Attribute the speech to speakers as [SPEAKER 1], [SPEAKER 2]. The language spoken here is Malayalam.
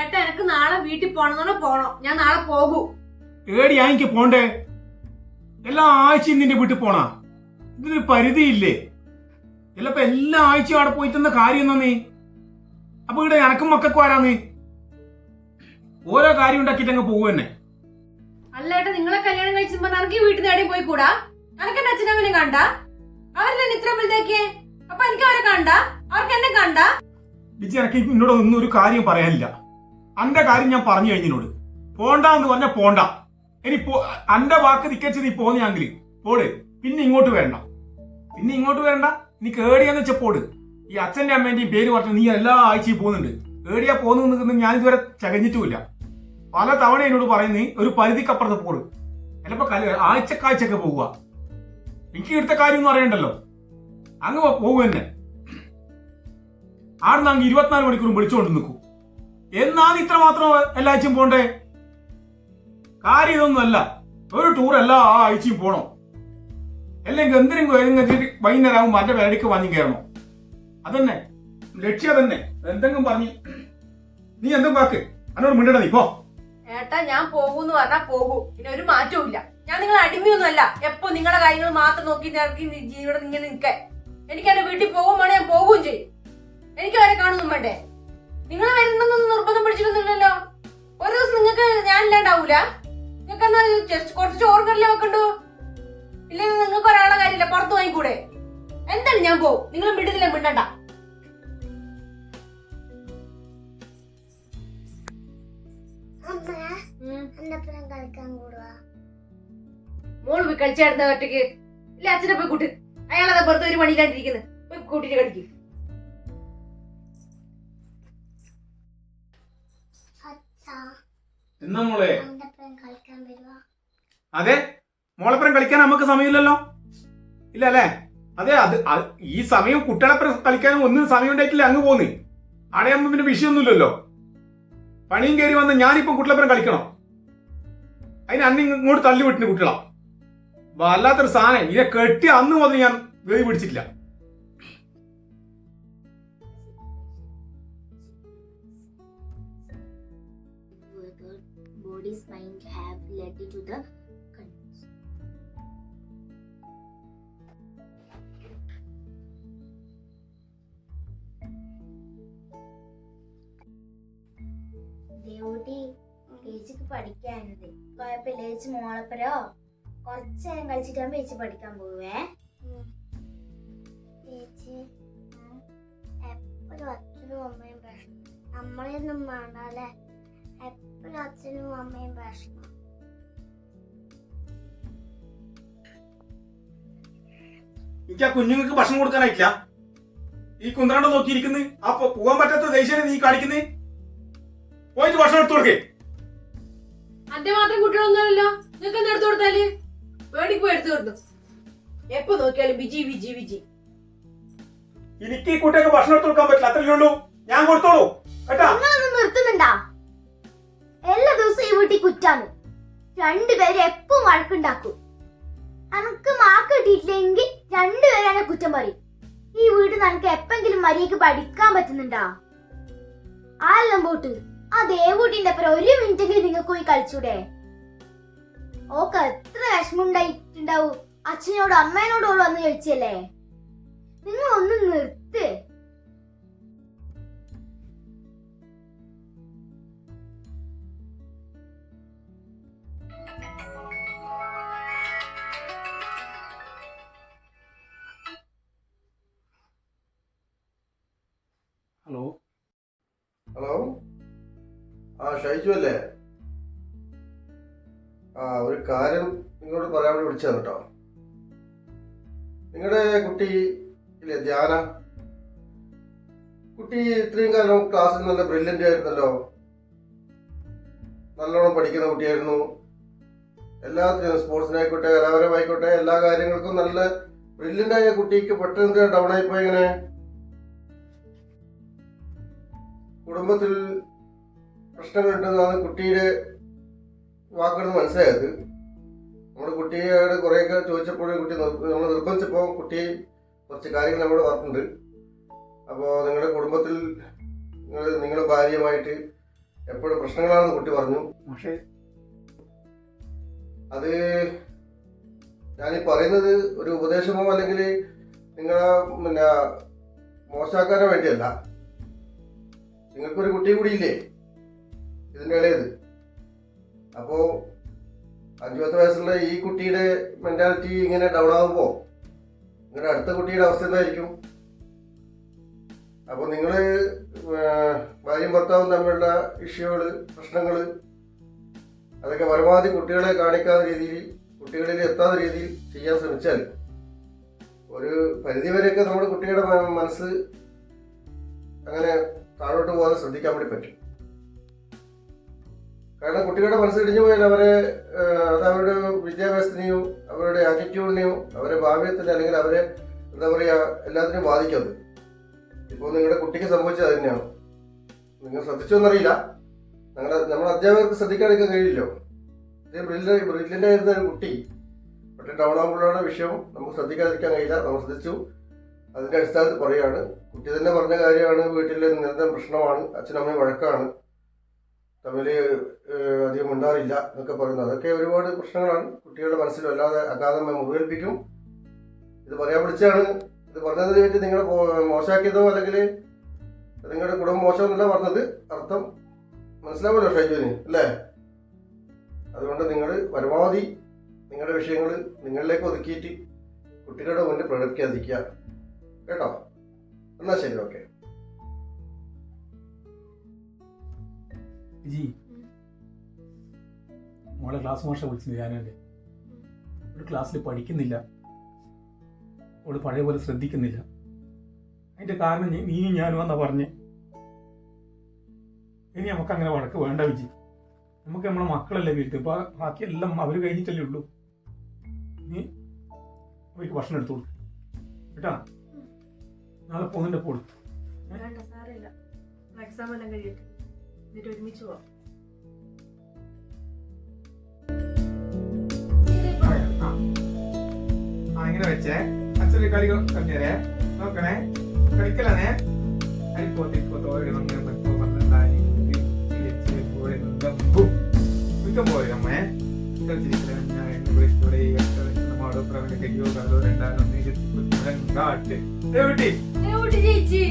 [SPEAKER 1] ഏട്ടാ എനിക്ക് നാളെ വീട്ടിൽ പോണെന്നാണ് പോണോ. ഞാൻ നാളെ പോകൂ.
[SPEAKER 2] ഏടിയാ എനിക്ക് പോണ്ടേ? എല്ലാ ആഴ്ചയും നിന്റെ വീട്ടിൽ പോണാ? ഇതിനൊരു പരിധിയില്ലേ? എല്ലപ്പോ എല്ലാ ആഴ്ചയും അവിടെ പോയിട്ടെന്ന കാര്യം എന്നാ നീ? അപ്പൊ ഇവിടെ എനക്കും മക്കൾക്കും ആരാ നീ? ഓരോ കാര്യം ഉണ്ടാക്കിട്ട് അങ്ങ് പോകും തന്നെ
[SPEAKER 1] അല്ല ഏട്ടാ നിങ്ങളെ കല്യാണം കഴിച്ചപ്പോ എനിക്ക് വീട്ടിൽ നിന്ന് എവിടെയും പോയി കൂടാ? എനിക്ക് എന്റെ അച്ഛനമ്മനെ കണ്ട? അവരെന്നെ ഇത്ര വലുതാക്കിയേ? അപ്പൊ എനിക്ക് അവരെ കണ്ട? അവർക്ക് എന്നെ കണ്ട?
[SPEAKER 2] ബിജി എനിക്ക് ഇന്നോട് ഒന്നും ഒരു കാര്യം പറയാനില്ല. അന്റെ കാര്യം ഞാൻ പറഞ്ഞു കഴിഞ്ഞിനോട് പോണ്ട എന്ന് പറഞ്ഞ പോണ്ട. ഇനി അന്റെ വാക്ക് നിക്കച്ച് നീ പോന്നെങ്കിൽ പോട്. പിന്നെ ഇങ്ങോട്ട് വരണ്ട. പിന്നെ ഇങ്ങോട്ട് വരണ്ട. നീ കേടിയാന്ന് വെച്ചാൽ പോട്. ഈ അച്ഛന്റെ അമ്മേന്റെയും പേര് പറഞ്ഞു നീ എല്ലാ ആഴ്ചയും പോകുന്നുണ്ട്. ഏടിയാ പോകുന്നു ഞാൻ ഇതുവരെ ചകഞ്ഞിട്ടുമില്ല. പല തവണ എന്നോട് പറയുന്ന ഒരു പരിധിക്കപ്പുറത്ത് പോട്. ചിലപ്പോ കല ആഴ്ചക്കാഴ്ചയൊക്കെ പോവുക. എനിക്ക് എടുത്ത കാര്യം ഒന്നും അറിയണ്ടല്ലോ. അങ്ങ് പോകുക തന്നെ ആടുന്ന് അങ്ങ് ഇരുപത്തിനാല് മണിക്കൂറും വിളിച്ചുകൊണ്ട് നിൽക്കൂ. എന്നാണ് ഇത്ര മാത്രം എല്ലാ ആഴ്ചയും പോണ്ടേ? കാര്യം ഇതൊന്നുമല്ല ഒരു ടൂർ എല്ലാ ആഴ്ചയും പോണോ? അല്ലെങ്കിൽ എന്തിനും വൈകുന്നേരം ആകുമ്പോൾ മറ്റേ വേടിക്ക് വാങ്ങി കയറണോ? അതന്നെ. ലക്ഷ്യം തന്നെ എന്തെങ്കിലും പറഞ്ഞു നീ എന്തും വാക്ക് എന്നോട് മിണ്ടണ നീ പോ.
[SPEAKER 1] ഏട്ടാ ഞാൻ പോകൂന്ന് പറഞ്ഞാ പോകൂ. പിന്നെ ഒരു മാറ്റവും ഇല്ല ഞാൻ നിങ്ങളെ അടിമയൊന്നും അല്ല എപ്പോ നിങ്ങളെ കാര്യങ്ങൾ മാത്രം നോക്കി ഇറക്കി ഇവിടെ ഇങ്ങനെ നിൽക്കാൻ എനിക്ക് എന്റെ വീട്ടിൽ പോകുമ്പോൾ ഞാൻ പോകുകയും ചെയ്യും. എനിക്ക് വരെ കാണുന്നു വേണ്ടേ? നിങ്ങൾ വരുന്നൊന്നും ഇല്ലാണ്ടാവൂല നിങ്ങൾക്ക് എന്നാ ജസ്റ്റ് കുറച്ച് ചോറ് വെക്കണ്ടോ? ഇല്ലെങ്കിൽ നിങ്ങൾക്ക് ഒരാളെ കാര്യമില്ല പുറത്ത് വാങ്ങിക്കൂടെ? എന്തായാലും ഞാൻ പോകും നിങ്ങൾ മിണ്ടുന്നില്ല മിണ്ടണ്ട. മോൾ പോയി കളിച്ചാടുന്ന ഒറ്റയ്ക്ക് ഇല്ല അച്ഛനെ പോയി കൂട്ട്. അയാളതാ വെറുതെ ഒരു പണിയിലാണ്ടിരിക്കുന്നത് പോയി കൂട്ടിട്ട് കളിക്കും.
[SPEAKER 2] എന്നാ മോളെ? അതെ? മോളപ്പുറം കളിക്കാൻ നമുക്ക് സമയമില്ലല്ലോ? ഇല്ല അല്ലേ? അതെ അത് അത് ഈ സമയം കുട്ടികളെ കളിക്കാനും ഒന്നും സമയം ഉണ്ടായിട്ടില്ല അങ്ങ് പോന്ന്. അടയാകുമ്പോ പിന്നെ വിഷയമൊന്നുമില്ലല്ലോ. പണിയും കയറി വന്ന് ഞാനിപ്പം കുട്ടികളപ്പുറം കളിക്കണം? അതിന് അന്ന് ഇങ്ങോട്ട് തള്ളി വിട്ടിന് കുട്ടികളാ. വല്ലാത്തൊരു സാധനം. ഇതിനെ കെട്ടി അന്ന് മുതൽ ഞാൻ വെയി പിടിച്ചിട്ടില്ല.
[SPEAKER 3] Body's mind have led to the conclusion. Devutty ചേച്ചിക്ക് പഠിക്കാനുണ്ട് കുഴപ്പമില്ല ചേച്ചി മോളപ്പരോ കുറച്ച് നേരം കളിച്ചിട്ടാകുമ്പോ ചേച്ചി പഠിക്കാൻ പോവേ. ചേച്ചി എപ്പോഴും അച്ഛനും അമ്മയും പ്രശ്നം നമ്മളെയൊന്നും വേണ്ടല്ലേ എപ്പോഴും അച്ഛനും അമ്മയും ഭക്ഷണം
[SPEAKER 2] എനിക്ക് ആ കുഞ്ഞുങ്ങൾക്ക് ഭക്ഷണം കൊടുക്കാനായിട്ടില്ല. ഈ കുന്ത്രാണ്ട് നോക്കിയിരിക്കുന്നു. ആ പോ- പോകാൻ പറ്റാത്ത ദേഷ്യം നീ കാണിക്കുന്നേ? പോയിട്ട് ഭക്ഷണം എടുത്തു കൊടുക്കേ.
[SPEAKER 1] അന്റെ മാത്രം കുട്ടികളൊന്നുമല്ലോ നിങ്ങൾക്ക് എന്താ എടുത്തു കൊടുത്താൽ? വേടിക്ക് പോയി എടുത്തു കൊടുത്തു എപ്പോ നോക്കിയാലും ബിജി ബിജി ബിജി
[SPEAKER 2] എനിക്ക് ഈ കുട്ടിയൊക്കെ ഭക്ഷണം എടുത്തു കൊടുക്കാൻ പറ്റില്ല. അത്രയേ ഉള്ളൂ. ഞാൻ കൊടുത്തോളൂ. കേട്ടാ?
[SPEAKER 3] നിർത്തുന്നുണ്ടാ? കുറ്റാണ് രണ്ടുപേരും എപ്പം വഴക്കുണ്ടാക്കും? അനക്ക് മാർക്ക് കിട്ടിയിട്ടില്ലെങ്കിൽ രണ്ടുപേരും എന്നെ കുറ്റം പറയും. ഈ വീട് നിനക്ക് എപ്പെങ്കിലും മര്യാദയ്ക്ക് പഠിക്കാൻ പറ്റുന്നുണ്ടാ? ആല്ലം പോട്ട്? ആ ദേവൂട്ടിന്റെ അപ്പുറം ഒരു മിനിറ്റെങ്കിലും നിങ്ങൾക്ക് പോയി കളിച്ചൂടെ? ഓക്കെ എത്ര വിഷമമുണ്ടായിട്ടുണ്ടാവും. അച്ഛനോടും അമ്മേനോടും വന്ന് ചോദിച്ചല്ലേ നിങ്ങൾ ഒന്ന് നിർത്ത്.
[SPEAKER 4] ആ ഷൈജു അല്ലേ ആ ഒരു കാര്യം നിങ്ങളോട് പറയാൻ വേണ്ടി വിളിച്ചതാണ് കേട്ടോ. നിങ്ങളുടെ കുട്ടി ഇല്ലേ ധ്യാന? കുട്ടി ഇത്രയും കാലം ക്ലാസ്സിൽ നല്ല ബ്രില്യന്റ് ആയിരുന്നല്ലോ. നല്ലോണം പഠിക്കുന്ന കുട്ടിയായിരുന്നു. എല്ലാത്തിനും സ്പോർട്സിനായിക്കോട്ടെ കലാപരമായിക്കോട്ടെ എല്ലാ കാര്യങ്ങൾക്കും നല്ല ബ്രില്യന്റ് ആയ കുട്ടിക്ക് പെട്ടെന്ന് ഡൗൺ ആയിപ്പോയി ഇങ്ങനെ കുടുംബത്തിൽ പ്രശ്നങ്ങളുണ്ടെന്നാണ് കുട്ടിയുടെ വാക്കുകൾ മനസ്സിലായത്. നമ്മൾ കുട്ടിയോട് കുറേയൊക്കെ ചോദിച്ചപ്പോൾ കുട്ടി നമ്മൾ നിർബന്ധിച്ചപ്പോൾ കുട്ടി കുറച്ച് കാര്യങ്ങൾ നമ്മളോട് പറഞ്ഞിട്ടുണ്ട്. അപ്പോൾ നിങ്ങളുടെ കുടുംബത്തിൽ നിങ്ങൾ നിങ്ങളുടെ ഭാര്യയുമായിട്ട് എപ്പോഴും പ്രശ്നങ്ങളാണെന്ന് കുട്ടി പറഞ്ഞു.
[SPEAKER 2] പക്ഷേ
[SPEAKER 4] അത് ഞാനീ പറയുന്നത് ഒരു ഉപദേശമോ അല്ലെങ്കിൽ നിങ്ങളെ പിന്നെ മോശമാക്കാനോ വേണ്ടിയല്ല. നിങ്ങൾക്കൊരു കുട്ടി കൂടിയില്ലേ ഇതിന്റെ ഇളയത് അപ്പോൾ അഞ്ചു പത്ത് വയസ്സുള്ള ഈ കുട്ടിയുടെ മെന്റാലിറ്റി ഇങ്ങനെ ഡൗൺ ആകുമ്പോൾ നിങ്ങളുടെ അടുത്ത കുട്ടിയുടെ അവസ്ഥ എന്തായിരിക്കും? അപ്പോൾ നിങ്ങൾ ഭാര്യയും ഭർത്താവും തമ്മിലുള്ള ഇഷ്യൂകൾ പ്രശ്നങ്ങൾ അതൊക്കെ പരമാവധി കുട്ടികളെ കാണിക്കാത്ത രീതിയിൽ കുട്ടികളിൽ എത്താത്ത രീതിയിൽ ചെയ്യാൻ ശ്രമിച്ചാൽ ഒരു പരിധിവരെയൊക്കെ നമ്മുടെ കുട്ടിയുടെ മനസ്സ് അങ്ങനെ താഴോട്ട് പോകാതെ ശ്രദ്ധിക്കാൻ വേണ്ടി പറ്റും. കാരണം കുട്ടികളുടെ മനസ്സ് ഇടിഞ്ഞു പോയാൽ അവരെ അത് അവരുടെ വിദ്യാഭ്യാസത്തിനെയോ അവരുടെ ആറ്റിറ്റ്യൂഡിനെയോ അവരെ ഭാവിയത്തിനെ അല്ലെങ്കിൽ അവരെ എന്താ പറയുക എല്ലാത്തിനെയും ബാധിക്കും ഇപ്പോൾ നിങ്ങളുടെ കുട്ടിക്ക് സംഭവിച്ചത് തന്നെയാണ് നിങ്ങൾ ശ്രദ്ധിച്ചോന്നറിയില്ല ഞങ്ങളുടെ നമ്മുടെ അധ്യാപകർക്ക് ശ്രദ്ധിക്കാനൊക്കെ കഴിയില്ലോ. ബ്രില്ലിന്റെ ആയിരുന്ന ഒരു കുട്ടി. പക്ഷേ ഡൗൺ ആകുമ്പോഴാണ് വിഷയം. നമുക്ക് ശ്രദ്ധിക്കാതിരിക്കാൻ കഴിയില്ല. നമ്മൾ ശ്രദ്ധിച്ചു. അതിന്റെ അടിസ്ഥാനത്തിൽ പറയുകയാണ്. കുട്ടി തന്നെ പറഞ്ഞ കാര്യമാണ്. വീട്ടിലെ നിരന്തരം പ്രശ്നമാണ്. അച്ഛനമ്മയും വഴക്കാണ്. തമ്മിൽ അധികം ഉണ്ടാറില്ല എന്നൊക്കെ പറയുന്നത്. അതൊക്കെ ഒരുപാട് പ്രശ്നങ്ങളാണ്. കുട്ടികളുടെ മനസ്സിൽ വല്ലാതെ അഗാധമായി മുറിവേൽപ്പിക്കും. ഇത് പറയാൻ പിടിച്ചാണ് ഇത് പറഞ്ഞതിന് പറ്റി നിങ്ങളെ മോശമാക്കിയതോ അല്ലെങ്കിൽ നിങ്ങളുടെ കുടുംബം മോശം എന്നല്ല പറഞ്ഞത്. അർത്ഥം മനസ്സിലാവല്ലോ ഷൈജുവിന് അല്ലേ? അതുകൊണ്ട് നിങ്ങൾ പരമാവധി നിങ്ങളുടെ വിഷയങ്ങൾ നിങ്ങളിലേക്ക് ഒതുക്കിയിട്ട് കുട്ടികളുടെ മുന്നിൽ പ്രകടിപ്പിക്കാതിരിക്കുക. കേട്ടോ? എന്നാൽ ശരി ഓക്കെ.
[SPEAKER 2] ജി. മോളെ ക്ലാസ് മാഷ വിളിച്ചു ഞാനുണ്ട് ഒരു ക്ലാസ്സിൽ പഠിക്കുന്നില്ല. അവൾ പഴയ പോലെ ശ്രദ്ധിക്കുന്നില്ല. അതിന്റെ കാരണം നീ- ഞാനും എന്നാ പറഞ്ഞ്. ഇനി നമുക്ക് അങ്ങനെ വഴക്ക് വേണ്ട വിജി. നമുക്ക് നമ്മളെ മക്കളല്ലേ വീട്ടിൽ. ഇപ്പൊ ബാക്കിയെല്ലാം അവർ കഴിഞ്ഞിട്ടല്ലേ ഉള്ളൂ. നീ അവർക്ക് ഭക്ഷണം എടുത്തു കൊടുക്കും. കേട്ടാ? നാളെ പോകുന്നുണ്ട്
[SPEAKER 1] സാരമില്ല. എക്സാം എല്ലാം കഴിയട്ടെ. എന്നിട്ട് ഒരുമിച്ച് പോവാം.
[SPEAKER 2] ഇങ്ങനെ വെച്ചേ. അച്ഛന് കളി കളിഞ്ഞേരേ നോക്കണേ. കളിക്കലാണേ. അരിപ്പോ തിരിപ്പോ തോരണം അങ്ങനെ പറ്റോ പന്ത്രണ്ടായി കളിച്ചിരിക്കല ഞാൻ എന്നെ വിളിച്ചോടെ നമ്മോട് പ്രവണ കയ്യോ കാലോ രണ്ടാലും കാട്ട്. എവിടെ
[SPEAKER 1] ചേച്ചി